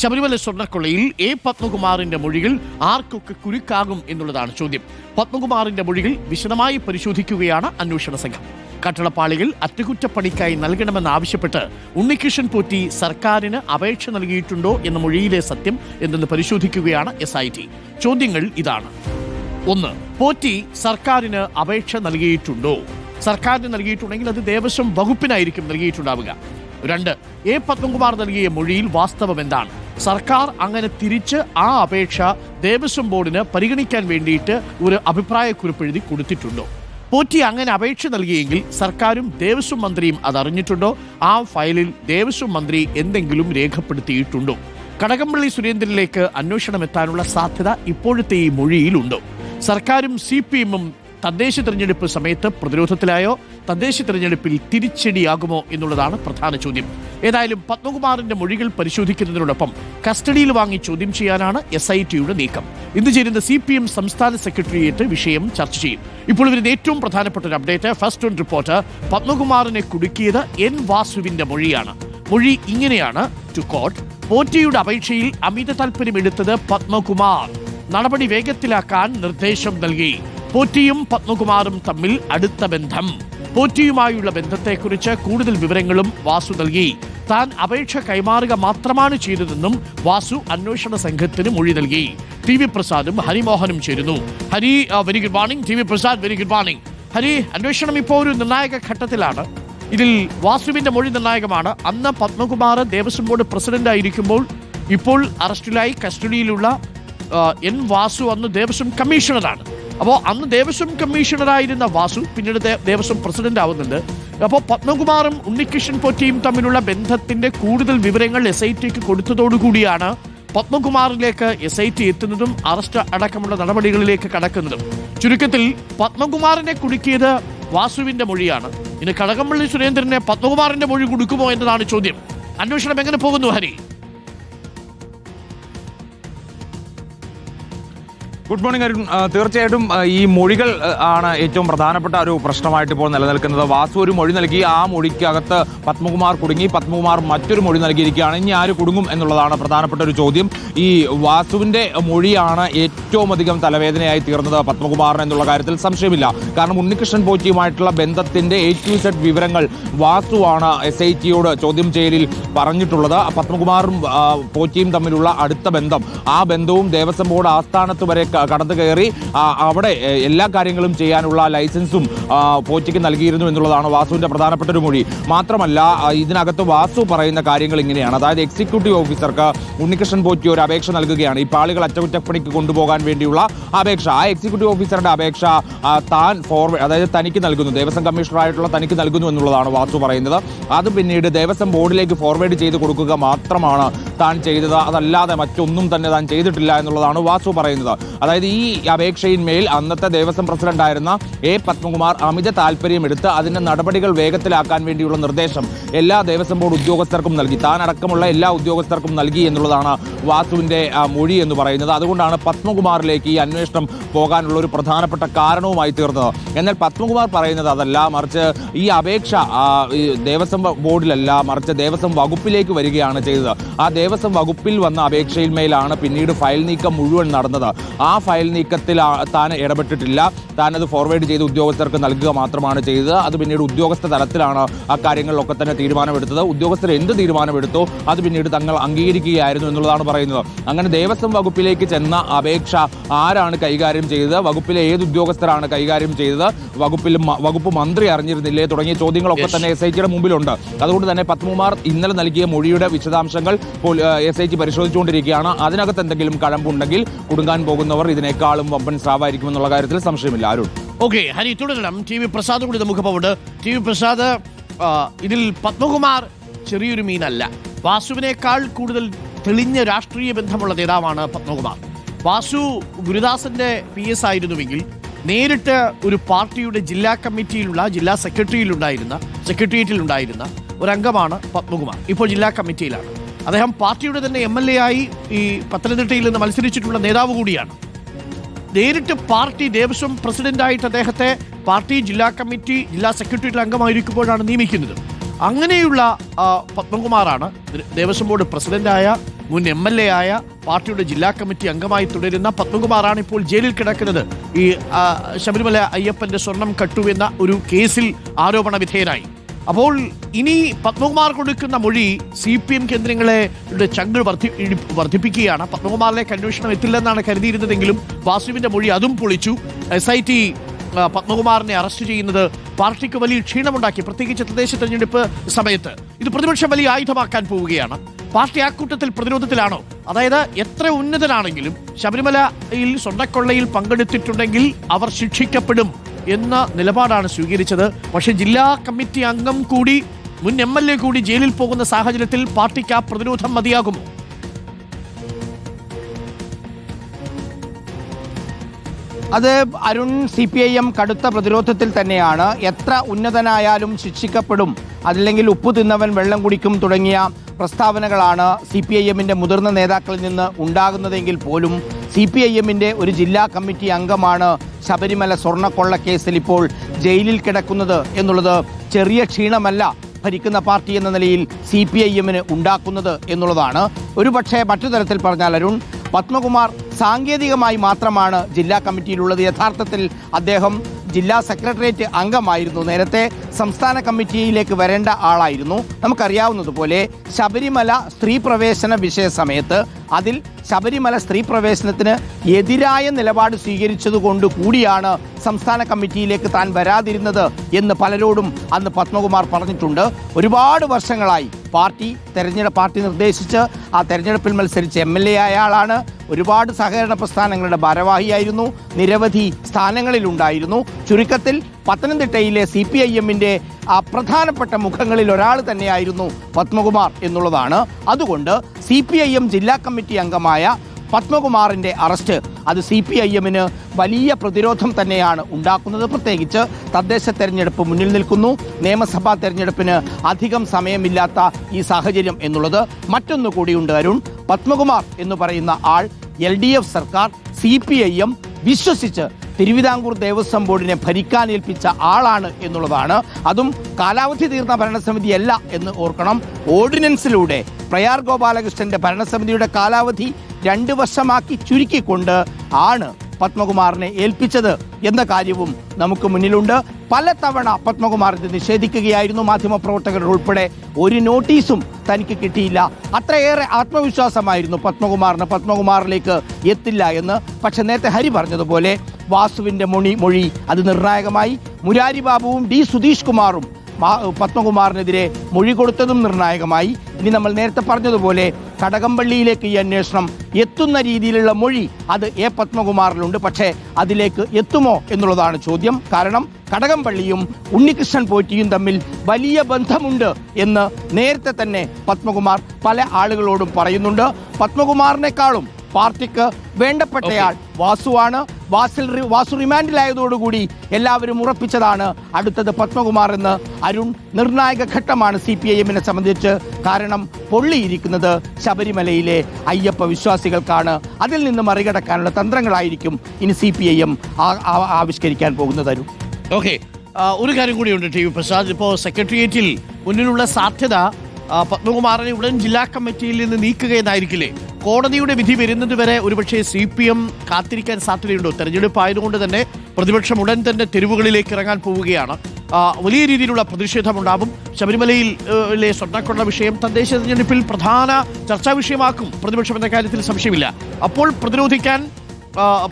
Sabarimala സ്വർണക്കൊള്ളയിൽ A പത്മകുമാറിന്റെ മൊഴികൾ ആർക്കൊക്കെ കുരുക്കാകും എന്നുള്ളതാണ് ചോദ്യം. പത്മകുമാറിന്റെ മൊഴികൾ വിശദമായി പരിശോധിക്കുകയാണ് അന്വേഷണ സംഘം. കട്ടളപ്പാളികൾ അറ്റകുറ്റപ്പണിക്കായി നൽകണമെന്നാവശ്യപ്പെട്ട് ഉണ്ണികൃഷ്ണൻ പോറ്റി സർക്കാരിന് അപേക്ഷ നൽകിയിട്ടുണ്ടോ എന്ന മൊഴിയിലെ സത്യം എന്തെന്ന് പരിശോധിക്കുകയാണ് എസ് ഐ ടി ചോദ്യങ്ങൾ ഇതാണ്. ഒന്ന് പോറ്റി സർക്കാരിന് അപേക്ഷ നൽകിയിട്ടുണ്ടോ? സർക്കാരിന് നൽകിയിട്ടുണ്ടെങ്കിൽ അത് ദേവസ്വം വകുപ്പിനായിരിക്കും നൽകിയിട്ടുണ്ടാവുക. രണ്ട് എ പത്മകുമാർ നൽകിയ മൊഴിയിൽ വാസ്തവം എന്താണ്? സർക്കാർ അങ്ങനെ തിരിച്ച് ആ അപേക്ഷ ദേവസ്വം ബോർഡിന് പരിഗണിക്കാൻ വേണ്ടിയിട്ട് ഒരു അഭിപ്രായക്കുറിപ്പ് എഴുതി കൊടുത്തിട്ടുണ്ടോ? പോറ്റി അങ്ങനെ അപേക്ഷ നൽകിയെങ്കിൽ സർക്കാരും ദേവസ്വം മന്ത്രിയും അത് അറിഞ്ഞിട്ടുണ്ടോ? ആ ഫയലിൽ ദേവസ്വം മന്ത്രി എന്തെങ്കിലും രേഖപ്പെടുത്തിയിട്ടുണ്ടോ? കടകംപള്ളി സുരേന്ദ്രനിലേക്ക് അന്വേഷണം എത്താനുള്ള സാധ്യത ഇപ്പോഴത്തെ ഈ മൊഴിയിലുണ്ടോ? സർക്കാരും സി പി എമ്മും തദ്ദേശ തെരഞ്ഞെടുപ്പ് സമയത്ത് പ്രതിരോധത്തിലായോ? തദ്ദേശ തിരഞ്ഞെടുപ്പിൽ തിരിച്ചടിയാകുമോ എന്നുള്ളതാണ് പ്രധാന ചോദ്യം. ഏതായാലും പത്മകുമാറിന്റെ മൊഴികൾ പരിശോധിക്കുന്നതിനോടൊപ്പം കസ്റ്റഡിയിൽ വാങ്ങി ചോദ്യം ചെയ്യാനാണ് എസ് ഐ ടിയുടെ നീക്കം. ഇന്ന് ചേരുന്ന സി പി എം സംസ്ഥാന സെക്രട്ടേറിയറ്റ് വിഷയം ചർച്ച ചെയ്യും. ഇപ്പോൾ ഇവരുടെ ഏറ്റവും പ്രധാനപ്പെട്ട ഒരു അപ്ഡേറ്റ് ഫസ്റ്റ് ഓൺ റിപ്പോർട്ട് പത്മകുമാറിനെ കുടുക്കിയത് എൻ വാസുവിന്റെ മൊഴിയാണ്. മൊഴി ഇങ്ങനെയാണ് ടു കോട്ട് പോറ്റിയുടെ അപേക്ഷയിൽ അമിത താൽപര്യം എടുത്തത് പത്മകുമാർ. നടപടി വേഗത്തിലാക്കാൻ നിർദ്ദേശം നൽകി. പോറ്റിയും പത്മകുമാറും തമ്മിൽ അടുത്ത ബന്ധം. പോറ്റിയുമായുള്ള ബന്ധത്തെക്കുറിച്ച് കൂടുതൽ വിവരങ്ങളും വാസു നൽകി. താൻ അപേക്ഷ കൈമാറുക മാത്രമാണ് ചെയ്തതെന്നും വാസു അന്വേഷണ സംഘത്തിന് മൊഴി നൽകി. ടി വി പ്രസാദും ഹരിമോഹനും ചേരുന്നു. Hari very good morning T V Prasad very good morning Hari അന്വേഷണം ഇപ്പോൾ ഒരു നിർണായക ഘട്ടത്തിലാണ്. ഇതിൽ വാസുവിന്റെ മൊഴി നിർണായകമാണ്. അന്ന് പത്മകുമാർ ദേവസ്വം ബോർഡ് പ്രസിഡന്റ് ആയിരിക്കുമ്പോൾ ഇപ്പോൾ അറസ്റ്റിലായി കസ്റ്റഡിയിലുള്ള എൻ വാസു അന്ന് ദേവസ്വം കമ്മീഷണറാണ്. അപ്പോൾ അന്ന് ദേവസ്വം കമ്മീഷണറായിരുന്ന വാസു പിന്നീട് ദേവസ്വം പ്രസിഡന്റ് ആവുന്നുണ്ട്. അപ്പോൾ പത്മകുമാറും ഉണ്ണികൃഷ്ണൻ പൊറ്റിയും തമ്മിലുള്ള ബന്ധത്തിന്റെ കൂടുതൽ വിവരങ്ങൾ എസ് ഐ ടിക്ക് കൊടുത്തതോടുകൂടിയാണ് പത്മകുമാറിലേക്ക് എസ് ഐ ടി എത്തുന്നതും അറസ്റ്റ് അടക്കമുള്ള നടപടികളിലേക്ക് കടക്കുന്നതും. ചുരുക്കത്തിൽ പത്മകുമാറിനെ കുടുക്കിയത് വാസുവിന്റെ മൊഴിയാണ്. ഇനി കടകംപള്ളി സുരേന്ദ്രനെ പത്മകുമാറിന്റെ മൊഴി കൊടുക്കുമോ എന്നതാണ് ചോദ്യം. അന്വേഷണം എങ്ങനെ പോകുന്നു ഹരി? Good morning Arun. തീർച്ചയായിട്ടും ഈ മൊഴികൾ ആണ് ഏറ്റവും പ്രധാനപ്പെട്ട ഒരു പ്രശ്നമായിട്ട് ഇപ്പോൾ നിലനിൽക്കുന്നത്. വാസു ഒരു മൊഴി നൽകി ആ മൊഴിക്കകത്ത് പത്മകുമാർ കുടുങ്ങി പത്മകുമാർ മറ്റൊരു മൊഴി നൽകിയിരിക്കുകയാണ്. ഇനി ആര് കുടുങ്ങും എന്നുള്ളതാണ് പ്രധാനപ്പെട്ട ഒരു ചോദ്യം. ഈ വാസുവിന്റെ മൊഴിയാണ് ഏറ്റവും അധികം തലവേദനയായി തീർന്നത് പത്മകുമാറിന് എന്നുള്ള കാര്യത്തിൽ സംശയമില്ല. കാരണം ഉണ്ണികൃഷ്ണൻ പോറ്റിയുമായിട്ടുള്ള ബന്ധത്തിന്റെ എ ടു സെഡ് വിവരങ്ങൾ വാസുവാണ് എസ് ഐ ടിയോട് ചോദ്യം ചെയ്യലിൽ പറഞ്ഞിട്ടുള്ളത്. പത്മകുമാറും പോറ്റിയും തമ്മിലുള്ള അടുത്ത ബന്ധം. ആ ബന്ധവും ദേവസ്വം ബോർഡ് ആസ്ഥാനത്ത് വരെ കടന്നു കയറി അവിടെ എല്ലാ കാര്യങ്ങളും ചെയ്യാനുള്ള ലൈസൻസും പോറ്റിക്ക് നൽകിയിരുന്നു എന്നുള്ളതാണ് വാസുവിന്റെ പ്രധാനപ്പെട്ട ഒരു മൊഴി. മാത്രമല്ല ഇതിനകത്ത് വാസു പറയുന്ന കാര്യങ്ങൾ ഇങ്ങനെയാണ്. അതായത് എക്സിക്യൂട്ടീവ് ഓഫീസർക്ക് ഉണ്ണികൃഷ്ണൻ പോറ്റി ഒരു അപേക്ഷ നൽകുകയാണ്. ഈ പാളികൾ അറ്റകുറ്റപ്പണിക്ക് കൊണ്ടുപോകാൻ വേണ്ടിയുള്ള അപേക്ഷ. ആ എക്സിക്യൂട്ടീവ് ഓഫീസറുടെ അപേക്ഷ താൻ ഫോർവേഡ് അതായത് തനിക്ക് നൽകുന്നു. ദേവസ്വം കമ്മീഷണറായിട്ടുള്ള തനിക്ക് നൽകുന്നു എന്നുള്ളതാണ് വാസു പറയുന്നത്. അത് പിന്നീട് ദേവസ്വം ബോർഡിലേക്ക് ഫോർവേഡ് ചെയ്ത് കൊടുക്കുക മാത്രമാണ് താൻ ചെയ്തത്. അതല്ലാതെ മറ്റൊന്നും തന്നെ താൻ ചെയ്തിട്ടില്ല എന്നുള്ളതാണ് വാസു പറയുന്നത്. അതായത് ഈ അപേക്ഷയിന്മേൽ അന്നത്തെ ദേവസ്വം പ്രസിഡന്റ് ആയിരുന്ന എ പത്മകുമാർ അമിത താല്പര്യമെടുത്ത് അതിന്റെ നടപടികൾ വേഗത്തിലാക്കാൻ വേണ്ടിയുള്ള നിർദ്ദേശം എല്ലാ ദേവസ്വം ബോർഡ് ഉദ്യോഗസ്ഥർക്കും നൽകി. താനടക്കമുള്ള എല്ലാ ഉദ്യോഗസ്ഥർക്കും നൽകി എന്നുള്ളതാണ് വാസുവിന്റെ ആ, മൊഴി എന്ന് പറയുന്നത്. അതുകൊണ്ടാണ് പത്മകുമാറിലേക്ക് ഈ അന്വേഷണം പോകാനുള്ള ഒരു പ്രധാനപ്പെട്ട കാരണവുമായി തീർന്നത്. എന്നാൽ പത്മകുമാർ പറയുന്നത് അതല്ല. മറിച്ച് ഈ അപേക്ഷ ദേവസ്വം ബോർഡിലല്ല മറിച്ച് ദേവസ്വം വകുപ്പിലേക്ക് വരികയാണ് ചെയ്തത്. ആ ദേവസ്വം വകുപ്പിൽ വന്ന അപേക്ഷയിന്മേലാണ് പിന്നീട് ഫയൽ നീക്കം മുഴുവൻ നടന്നത്. ആ ഫയൽ നീക്കത്തിൽ താൻ ഇടപെട്ടിട്ടില്ല. താൻ അത് ഫോർവേഡ് ചെയ്ത് ഉദ്യോഗസ്ഥർക്ക് നൽകുക മാത്രമാണ് ചെയ്തത്. അത് പിന്നീട് ഉദ്യോഗസ്ഥ തലത്തിലാണ് ആ കാര്യങ്ങളിലൊക്കെ തന്നെ തീരുമാനമെടുത്തത്. ഉദ്യോഗസ്ഥർ എന്ത് തീരുമാനമെടുത്തോ? അത് പിന്നീട് തങ്ങൾ അംഗീകരിക്കുകയായിരുന്നു എന്നുള്ളതാണ് പറയുന്നത്. അങ്ങനെ ദേവസ്വം വകുപ്പിലേക്ക് ചെന്ന അപേക്ഷ ആരാണ് കൈകാര്യം ചെയ്തത്? വകുപ്പിലെ ഏത് ഉദ്യോഗസ്ഥരാണ് കൈകാര്യം ചെയ്തത്? വകുപ്പിൽ വകുപ്പ് മന്ത്രി അറിഞ്ഞിരുന്നില്ലേ? തുടങ്ങിയ ചോദ്യങ്ങളൊക്കെ. തന്നെ എസ് ഐ ടിയുടെ മുമ്പിലുണ്ട്. അതുകൊണ്ട് തന്നെ പത്മകുമാർ ഇന്നലെ നൽകിയ മൊഴിയുടെ വിശദാംശങ്ങൾ എസ് ഐ ടി പരിശോധിച്ചുകൊണ്ടിരിക്കുകയാണ്. അതിനകത്ത് എന്തെങ്കിലും കഴമ്പുണ്ടെങ്കിൽ കുടുങ്ങാൻ പോകുന്നവർ ഇതിനേക്കാളും വമ്പൻ സ്രാവായിരിക്കുമെന്നുള്ള കാര്യത്തിൽ സംശയമില്ല അരുൺ. ഓക്കെ ഹരി തുടരണം. ടി വി പ്രസാദ് കൂടി നമുക്ക് പോകുന്നുണ്ട് ടി വി പ്രസാദ് ഇതിൽ പത്മകുമാർ ചെറിയൊരു മീനല്ല. വാസുവിനേക്കാൾ കൂടുതൽ തെളിഞ്ഞ രാഷ്ട്രീയ ബന്ധമുള്ള നേതാവാണ് പത്മകുമാർ. വാസു ഗുരുദാസന്റെ പി എസ് ആയിരുന്നുവെങ്കിൽ നേരിട്ട് ഒരു പാർട്ടിയുടെ ജില്ലാ കമ്മിറ്റിയിലുള്ള ജില്ലാ സെക്രട്ടറിയിലുണ്ടായിരുന്ന സെക്രട്ടേറിയറ്റിൽ ഉണ്ടായിരുന്ന ഒരു അംഗമാണ് പത്മകുമാർ. ഇപ്പോൾ ജില്ലാ കമ്മിറ്റിയിലാണ്. അദ്ദേഹം പാർട്ടിയുടെ തന്നെ എം എൽ എ ആയി ഈ പത്തനംതിട്ടയിൽ നിന്ന് മത്സരിച്ചിട്ടുള്ള നേതാവ് കൂടിയാണ്. നേരിട്ട് പാർട്ടി ദേവസ്വം പ്രസിഡന്റായിട്ട് അദ്ദേഹത്തെ പാർട്ടി ജില്ലാ കമ്മിറ്റി ജില്ലാ സെക്രട്ടേറിയറ്റ് അംഗമായിരിക്കുമ്പോഴാണ് നിയമിക്കുന്നത്. അങ്ങനെയുള്ള പത്മകുമാറാണ് ദേവസ്വം ബോർഡ് പ്രസിഡന്റായ മുൻ എം എൽ എ ആയ പാർട്ടിയുടെ ജില്ലാ കമ്മിറ്റി അംഗമായി തുടരുന്ന പത്മകുമാറാണ് ഇപ്പോൾ ജയിലിൽ കിടക്കുന്നത്. ഈ ശബരിമല അയ്യപ്പന്റെ സ്വർണം കട്ടു എന്ന ഒരു കേസിൽ ആരോപണ വിധേയനായി അപ്പോൾ ഇനി പത്മകുമാർ കൊടുക്കുന്ന മൊഴി സി പി എം കേന്ദ്രങ്ങളെ ചങ്ക് വർദ്ധി വർദ്ധിപ്പിക്കുകയാണ് പത്മകുമാറിലേക്ക് അന്വേഷണം എത്തില്ലെന്നാണ് കരുതിയിരുന്നതെങ്കിലും വാസുവിന്റെ മൊഴി അതും പൊളിച്ചു. എസ് ഐ ടി പത്മകുമാറിനെ അറസ്റ്റ് ചെയ്യുന്നത് പാർട്ടിക്ക് വലിയ ക്ഷീണമുണ്ടാക്കി. പ്രത്യേകിച്ച് തദ്ദേശ തെരഞ്ഞെടുപ്പ് സമയത്ത്. ഇത് പ്രതിപക്ഷം വലിയ ആയുധമാക്കാൻ പോവുകയാണ്. പാർട്ടി ആക്കൂട്ടത്തിൽ പ്രതിരോധത്തിലാണോ? അതായത് എത്ര ഉന്നതനാണെങ്കിലും ശബരിമലയിൽ സ്വർണക്കൊള്ളയിൽ പങ്കെടുത്തിട്ടുണ്ടെങ്കിൽ അവർ ശിക്ഷിക്കപ്പെടും. എന്ന നിലപാടാണ് സ്വീകരിച്ചത്. പക്ഷേ ജില്ലാ കമ്മിറ്റി അംഗം കൂടി മുൻ എം എൽ എ കൂടി ജയിലിൽ പോകുന്ന സാഹചര്യത്തിൽ പാർട്ടിക്ക് ആ പ്രതിരോധം മതിയാകുമോ അത് Arun C P I M കടുത്ത പ്രതിരോധത്തിൽ തന്നെയാണ്. എത്ര ഉന്നതനായാലും ശിക്ഷിക്കപ്പെടും. അതല്ലെങ്കിൽ ഉപ്പ് തിന്നവൻ വെള്ളം കുടിക്കും തുടങ്ങിയ പ്രസ്താവനകളാണ് സി പി ഐ എമ്മിന്റെ മുതിർന്ന നേതാക്കളിൽ നിന്ന് ഉണ്ടാകുന്നതെങ്കിൽ പോലും സി പി ഐ എമ്മിന്റെ ഒരു ജില്ലാ കമ്മിറ്റി അംഗമാണ് ശബരിമല സ്വർണക്കൊള്ള കേസിൽ ഇപ്പോൾ ജയിലിൽ കിടക്കുന്നത് എന്നുള്ളത് ചെറിയ ക്ഷീണമല്ല ഭരിക്കുന്ന പാർട്ടി എന്ന നിലയിൽ സി പി ഐ എമ്മിന് ഉണ്ടാക്കുന്നത് എന്നുള്ളതാണ്. ഒരുപക്ഷെ മറ്റു തരത്തിൽ പറഞ്ഞാൽ അരുൺ പത്മകുമാർ സാങ്കേതികമായി മാത്രമാണ് ജില്ലാ കമ്മിറ്റിയിലുള്ളത്. യഥാർത്ഥത്തിൽ അദ്ദേഹം ജില്ലാ സെക്രട്ടേറിയറ്റ് അംഗമായിരുന്നു. നേരത്തെ സംസ്ഥാന കമ്മിറ്റിയിലേക്ക് വരേണ്ട ആളായിരുന്നു. നമുക്കറിയാവുന്നതുപോലെ ശബരിമല സ്ത്രീ പ്രവേശന വിഷയ സമയത്ത് അതിൽ ശബരിമല സ്ത്രീ പ്രവേശനത്തിന് എതിരായ നിലപാട് സ്വീകരിച്ചതുകൊണ്ട് കൂടിയാണ് സംസ്ഥാന കമ്മിറ്റിയിലേക്ക് താൻ വരാതിരുന്നത് എന്ന് പലരോടും അന്ന് പത്മകുമാർ പറഞ്ഞിട്ടുണ്ട്. ഒരുപാട് വർഷങ്ങളായി പാർട്ടി തെരഞ്ഞെടുപ്പ് പാർട്ടി നിർദ്ദേശിച്ച് ആ തെരഞ്ഞെടുപ്പിൽ മത്സരിച്ച് എം എൽ എ ആയ ആളാണ്. ഒരുപാട് സഹകരണ പ്രസ്ഥാനങ്ങളുടെ ഭാരവാഹിയായിരുന്നു. നിരവധി സ്ഥാനങ്ങളിലുണ്ടായിരുന്നു. ചുരുക്കത്തിൽ പത്തനംതിട്ടയിലെ സി പി ഐ എമ്മിന്റെ ആ പ്രധാനപ്പെട്ട മുഖങ്ങളിൽ ഒരാൾ തന്നെയായിരുന്നു പത്മകുമാർ എന്നുള്ളതാണ്. അതുകൊണ്ട് സി പി ഐ എം ജില്ലാ കമ്മിറ്റി അംഗമായ പത്മകുമാറിന്റെ അറസ്റ്റ് അത് സി പി ഐ എമ്മിന് വലിയ പ്രതിരോധം തന്നെയാണ് ഉണ്ടാക്കുന്നത്. പ്രത്യേകിച്ച് തദ്ദേശ തെരഞ്ഞെടുപ്പ് മുന്നിൽ നിൽക്കുന്നു. നിയമസഭാ തെരഞ്ഞെടുപ്പിന് അധികം സമയമില്ലാത്ത ഈ സാഹചര്യം എന്നുള്ളത് മറ്റൊന്നു കൂടിയുണ്ട് അരുൺ. പത്മകുമാർ എന്ന് പറയുന്ന ആൾ എൽ ഡി എഫ് സർക്കാർ സി പി ഐ എം വിശ്വസിച്ച് തിരുവിതാംകൂർ ദേവസ്വം ബോർഡിനെ ഭരിക്കാൻ ഏൽപ്പിച്ച ആളാണ് എന്നുള്ളതാണ്. അതും കാലാവധി തീർന്ന ഭരണസമിതി അല്ല എന്ന് ഓർക്കണം. ഓർഡിനൻസിലൂടെ പ്രയാർ ഗോപാലകൃഷ്ണന്റെ ഭരണസമിതിയുടെ കാലാവധി രണ്ട് വർഷമാക്കി ചുരുക്കിക്കൊണ്ട് ആണ് പത്മകുമാറിനെ ഏൽപ്പിച്ചത് എന്ന കാര്യവും നമുക്ക് മുന്നിലുണ്ട്. പലതവണ പത്മകുമാർ ഇത് നിഷേധിക്കുകയായിരുന്നു മാധ്യമപ്രവർത്തകർ ഉൾപ്പെടെ. ഒരു നോട്ടീസും തനിക്ക് കിട്ടിയില്ല. അത്രയേറെ ആത്മവിശ്വാസമായിരുന്നു പത്മകുമാറിന് പത്മകുമാറിലേക്ക് എത്തില്ല എന്ന്. പക്ഷെ നേരത്തെ ഹരി പറഞ്ഞതുപോലെ വാസുവിന്റെ മൊഴി മൊഴി അത് നിർണായകമായി. മുരാരി ബാബുവും ഡി സുധീഷ് കുമാറും പത്മകുമാറിനെതിരെ മൊഴി കൊടുത്തതും നിർണായകമായി. ഇനി നമ്മൾ നേരത്തെ പറഞ്ഞതുപോലെ കടകംപള്ളിയിലേക്ക് ഈ അന്വേഷണം എത്തുന്ന രീതിയിലുള്ള മൊഴി അത് എ പത്മകുമാറിലുണ്ട്. പക്ഷേ അതിലേക്ക് എത്തുമോ എന്നുള്ളതാണ് ചോദ്യം. കാരണം കടകംപള്ളിയും ഉണ്ണികൃഷ്ണൻ പോറ്റിയും തമ്മിൽ വലിയ ബന്ധമുണ്ട് എന്ന് നേരത്തെ തന്നെ പത്മകുമാർ പല ആളുകളോടും പറയുന്നുണ്ട്. പത്മകുമാറിനേക്കാളും പാർട്ടിക്ക് വേണ്ടപ്പെട്ടയാൾ വാസുവാണ്. വാസിൽ വാസു റിമാൻഡിലായതോടുകൂടി എല്ലാവരും ഉറപ്പിച്ചതാണ് അടുത്തത് പത്മകുമാർ എന്ന് അരുൺ നിർണായക ഘട്ടമാണ് സി പി ഐ എമ്മിനെ സംബന്ധിച്ച്. കാരണം പൊള്ളിയിരിക്കുന്നത് ശബരിമലയിലെ അയ്യപ്പ വിശ്വാസികൾക്കാണ്. അതിൽ നിന്ന് മറികടക്കാനുള്ള തന്ത്രങ്ങളായിരിക്കും ഇനി സി പി ഐ എം ആവിഷ്കരിക്കാൻ പോകുന്നത് അരുൺ. ഓക്കെ ഒരു കാര്യം കൂടിയുണ്ട് ടി വി പ്രസാദ്. ഇപ്പോൾ സെക്രട്ടേറിയറ്റിൽ മുന്നിലുള്ള സാധ്യത പത്മകുമാറിനെ ഉടൻ ജില്ലാ കമ്മിറ്റിയിൽ നിന്ന് നീക്കുക എന്നായിരിക്കില്ലേ കോടതിയുടെ വിധി വരുന്നതുവരെ ഒരുപക്ഷെ സി പി എം കാത്തിരിക്കാൻ സാധ്യതയുണ്ടോ? തെരഞ്ഞെടുപ്പ് ആയതുകൊണ്ട് തന്നെ പ്രതിപക്ഷം ഉടൻ തന്നെ തെരുവുകളിലേക്ക് ഇറങ്ങാൻ പോവുകയാണ്. വലിയ രീതിയിലുള്ള പ്രതിഷേധമുണ്ടാകും ശബരിമലയിൽ ഏഹ്, ലെ സ്വർണക്കൊള്ള വിഷയം തദ്ദേശ തെരഞ്ഞെടുപ്പിൽ പ്രധാന ചർച്ചാ വിഷയമാക്കും. പ്രതിപക്ഷം എന്ന കാര്യത്തിൽ സംശയമില്ല. അപ്പോൾ പ്രതിരോധിക്കാൻ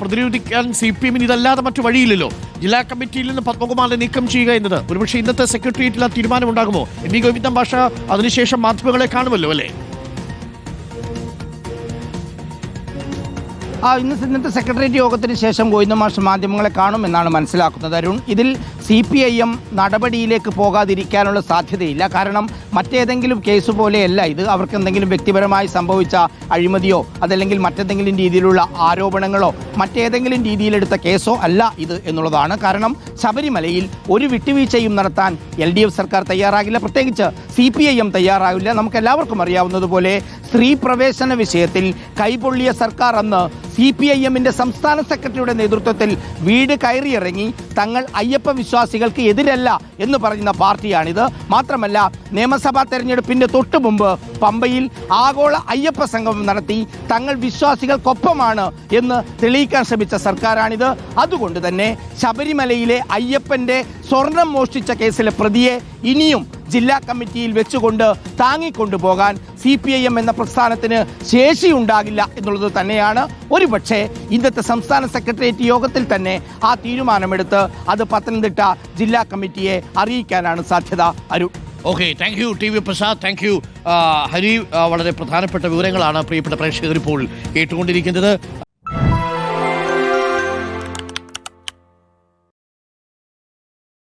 പ്രതിരോധിക്കാൻ സി പി എമ്മിന് ഇതല്ലാതെ മറ്റു വഴിയില്ലല്ലോ? ജില്ലാ കമ്മിറ്റിയിൽ നിന്ന് പത്മകുമാറിനെ നീക്കം ചെയ്യുക എന്നത്. ഒരുപക്ഷെ ഇന്നത്തെ സെക്രട്ടേറിയറ്റിൽ ആ തീരുമാനമുണ്ടാകുമോ? എം വി ഗോവിന്ദൻ ഭാഷ അതിനുശേഷം മാധ്യമങ്ങളെ കാണുമല്ലോ അല്ലേ? ആ ഇന്ന് ഇന്നത്തെ സെക്രട്ടേറിയറ്റ് യോഗത്തിന് ശേഷം ഗോവിന്ദ മാഷ് മാധ്യമങ്ങളെ കാണുമെന്നാണ് മനസ്സിലാക്കുന്നത്. അരുൺ ഇതിൽ സി പി ഐ എം നടപടിയിലേക്ക് പോകാതിരിക്കാനുള്ള സാധ്യതയില്ല. കാരണം മറ്റേതെങ്കിലും കേസ് പോലെയല്ല ഇത്. അവർക്ക് എന്തെങ്കിലും വ്യക്തിപരമായി സംഭവിച്ച അഴിമതിയോ അതല്ലെങ്കിൽ മറ്റെന്തെങ്കിലും രീതിയിലുള്ള ആരോപണങ്ങളോ മറ്റേതെങ്കിലും രീതിയിലെടുത്ത കേസോ അല്ല ഇത് എന്നുള്ളതാണ്. കാരണം ശബരിമലയിൽ ഒരു വിട്ടുവീഴ്ചയും നടത്താൻ എൽ ഡി എഫ് സർക്കാർ തയ്യാറാകില്ല. പ്രത്യേകിച്ച് സി പി ഐ എം തയ്യാറാകില്ല. നമുക്ക് എല്ലാവർക്കും അറിയാവുന്നതുപോലെ സ്ത്രീ പ്രവേശന വിഷയത്തിൽ കൈപൊള്ളിയ സർക്കാർ അന്ന് സി പി ഐ എമ്മിന്റെ സംസ്ഥാന സെക്രട്ടറിയുടെ നേതൃത്വത്തിൽ വീട് കയറിയിറങ്ങി തങ്ങൾ അയ്യപ്പ വിശ്വാസ വിശ്വാസികൾക്ക് എതിരല്ല എന്ന് പറയുന്ന പാർട്ടിയാണിത്. മാത്രമല്ല നിയമസഭാ തെരഞ്ഞെടുപ്പിന്റെ തൊട്ടു മുമ്പ് പമ്പയിൽ ആഗോള അയ്യപ്പ സംഗമം നടത്തി തങ്ങൾ വിശ്വാസികൾക്കൊപ്പമാണ് എന്ന് തെളിയിക്കാൻ ശ്രമിച്ച സർക്കാരാണിത്. അതുകൊണ്ട് തന്നെ ശബരിമലയിലെ അയ്യപ്പന്റെ സ്വർണം മോഷ്ടിച്ച കേസിലെ പ്രതിയെ ഇനിയും ജില്ലാ കമ്മിറ്റിയിൽ വെച്ചുകൊണ്ട് താങ്ങിക്കൊണ്ടുപോകാൻ സി പി ഐ എം എന്ന പ്രസ്ഥാനത്തിന് ശേഷി ഉണ്ടാകില്ല എന്നുള്ളത് തന്നെയാണ് ഒരുപക്ഷെ ഇന്നത്തെ സംസ്ഥാന സെക്രട്ടേറിയറ്റ് യോഗത്തിൽ തന്നെ ആ തീരുമാനമെടുത്ത് അത് പത്തനംതിട്ട ജില്ലാ കമ്മിറ്റിയെ അറിയിക്കാനാണ് സാധ്യത. അരു okay thank you T V Prasad thank you Hari വളരെ പ്രധാനപ്പെട്ട വിവരങ്ങളാണ് പ്രിയപ്പെട്ട പ്രേക്ഷകർ ഇപ്പോൾ കേട്ടുകൊണ്ടിരിക്കുന്നത്.